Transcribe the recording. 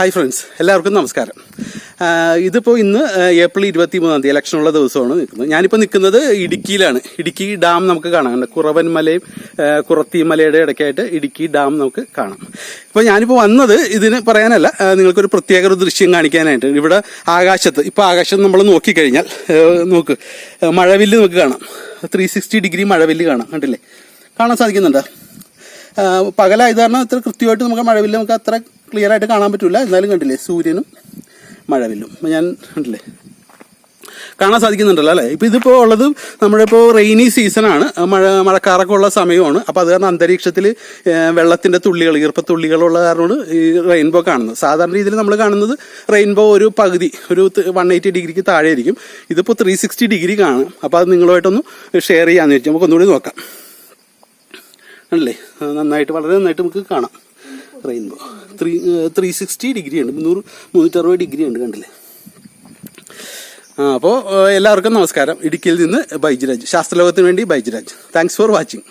Hi friends എല്ലാവർക്കും നമസ്കാരം. ഇതിപ്പോൾ ഇന്ന് ഏപ്രിൽ ഇരുപത്തി മൂന്നാം തീയതി ഇലക്ഷനുള്ള ദിവസമാണ് നിൽക്കുന്നത്. ഞാനിപ്പോൾ നിൽക്കുന്നത് ഇടുക്കിയിലാണ്. ഇടുക്കി ഡാം നമുക്ക് കാണാം. കണ്ടോ? കുറവൻ മലയും കുറത്തി മലയുടെ ഇടയ്ക്കായിട്ട് ഇടുക്കി ഡാം നമുക്ക് കാണാം. ഇപ്പോൾ ഞാനിപ്പോൾ വന്നത് ഇതിന് പറയാനല്ല നിങ്ങൾക്കൊരു പ്രത്യേക ഒരു ദൃശ്യം കാണിക്കാനായിട്ട്. ഇവിടെ ആകാശത്ത് ഇപ്പോൾ ആകാശത്ത് നമ്മൾ നോക്കിക്കഴിഞ്ഞാൽ നോക്ക് മഴവില്ല് നമുക്ക് കാണാം. ത്രീ സിക്സ്റ്റി ഡിഗ്രി മഴവില്ല് കാണാം. കണ്ടില്ലേ? കാണാൻ സാധിക്കുന്നുണ്ടോ? പകലായത് കാരണം അത്ര കൃത്യമായിട്ട് നമുക്ക് മഴവില്ല് നമുക്ക് അത്ര ക്ലിയർ ആയിട്ട് കാണാൻ പറ്റില്ല എന്നാലും കണ്ടില്ലേ സൂര്യനും മഴവില്ലും. ഞാൻ കണ്ടില്ലേ? കാണാൻ സാധിക്കുന്നുണ്ടല്ലോ അല്ലേ? ഇപ്പോൾ ഇതിപ്പോൾ ഉള്ളത് നമ്മുടെ ഇപ്പോൾ റെയിനി സീസണാണ് മഴ മഴക്കാറൊക്കെ ഉള്ള സമയമാണ്. അപ്പോൾ അത് കാരണം അന്തരീക്ഷത്തിൽ വെള്ളത്തിന്റെ തുള്ളികൾ ഈർപ്പത്തുള്ളികളുള്ള കാരണമാണ് ഈ റെയിൻബോ കാണുന്നത്. സാധാരണ രീതിയിൽ നമ്മൾ കാണുന്നത് റെയിൻബോ ഒരു പകുതി ഒരു വൺ എയ്റ്റി ഡിഗ്രിക്ക് താഴെ ആയിരിക്കും ഇതിപ്പോൾ ത്രീ സിക്സ്റ്റി ഡിഗ്രി കാണും. അപ്പോൾ അത് നിങ്ങളുമായിട്ടൊന്ന് ഷെയർ ചെയ്യാമെന്ന് വെച്ചാൽ നമുക്ക് ഒന്നുകൂടി നോക്കാം അല്ലേ നന്നായിട്ട് വളരെ നന്നായിട്ട് നമുക്ക് കാണാം. Rainbow. Three three sixty degree ഉണ്ട് മുന്നൂറ് മുന്നൂറ്ററുപത് ഡിഗ്രി ഉണ്ട് കണ്ടില്ലേ? ആ അപ്പോൾ എല്ലാവർക്കും നമസ്കാരം. ഇടുക്കിയിൽ നിന്ന് ബൈജുരാജ്. ശാസ്ത്രലോകത്തിന് വേണ്ടി ബൈജുരാജ്. Thanks for watching